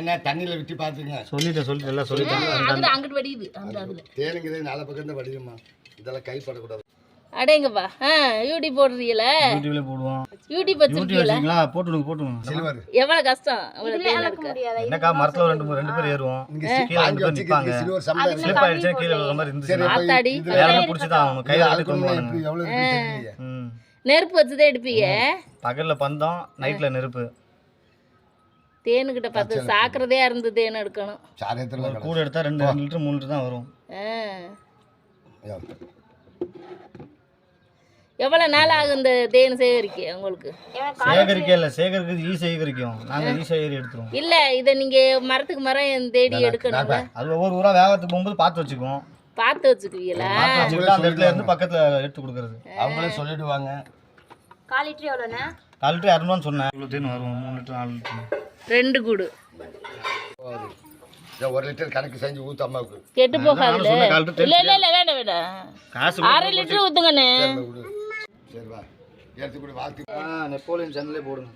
என்ன தண்ணியில் விட்டு பார்த்துங்க சொல்லிட்டேன் எல்லாம் சொல்லிட்டேன் அங்கிட்டு வடியுது அந்த அதுல. தேனுங்கிறது நாலு பக்கம் தான் வடியுமா? இதெல்லாம் கைப்படக்கூடாது அடேங்கப்பா ஆ யூடி போடுறீல யூடியூப்ல போடுவோம். யூடியூப் யூடியூப் வச்சிருக்கீங்களா? வச்சிங்களா போட்டுடுங்க போட்டுடுங்க. சில்வர். எவ்வளவு கஷ்டம்? தேன் இருக்கு. என்னக்கா மரத்துல ரெண்டு மூணு ரெண்டு பேர் ஏறுவோம். கீழே ரெண்டு பேர் நிப்பாங்க. சில்வர் சம்பளம் ஸ்லிப் ஆயிடுச்சு கீழே விழுற மாதிரி இருந்துச்சு. ஆத்தாடி. வேலை பிடிச்சிதான் ஆகணும் கையில ஆட்டி கொண்டு எப்படி போகணுங்க எவ்வளோ இருக்குன்னு தெரியலையே. ம் நெருப்பு வச்சுதான் எடுப்பீங்க? பகல்ல பந்தம் நைட்ல நெருப்பு. தேனுக்கிட்ட பார்த்து சாக்கிறதே இருந்து தேன் எடுக்கணும். சாரியத்தில் ஒரு கூட எடுத்தா ரெண்டு ரெண்டு லிட்டர் மூணு லிட்டர் தான் வரும். ஆ. எவ்வளவு நாள் ஆகும் இந்த தேன் சேகரிக்க உங்களுக்கு? சேகரிக்க இல்ல சேகரிக்கிறது ஈ சேகரிக்கும் நாங்க ஈ சேகரி எடுத்துருவோம். இல்ல இத நீங்க மரத்துக்கு மரம் தேடி எடுக்கணும்ல? அது ஒவ்வொரு ஊரா வேகத்துக்கு போகும்போது பார்த்து வச்சுக்குவோம். பார்த்து வச்சுக்குவீங்களா? அந்த இடத்துல இருந்து பக்கத்துல எடுத்து கொடுக்கறது. அவங்களே சொல்லிடுவாங்க. கால் லிட்டர் எவ்வளோண்ணா? நாலு லிட்டர் இரநூறுவான்னு சொன்னேன். இவ்வளோ தேன் வரும் மூணு லிட்டர் நாலு லிட்டர் ரெண்டு கூடு. இதை ஒரு லிட்டர் கணக்கு செஞ்சு ஊத்து அம்மாவுக்கு. கெட்டு லிட்டர் இல்ல இல்ல இல்ல வேண்டாம் வேண்டாம் காசு அரை லிட்டர் ஊத்துங்கண்ணே. சரி வா. எடுத்து கூட வாழ்த்து. நெப்போலியன் சேனல்லே போடுங்க.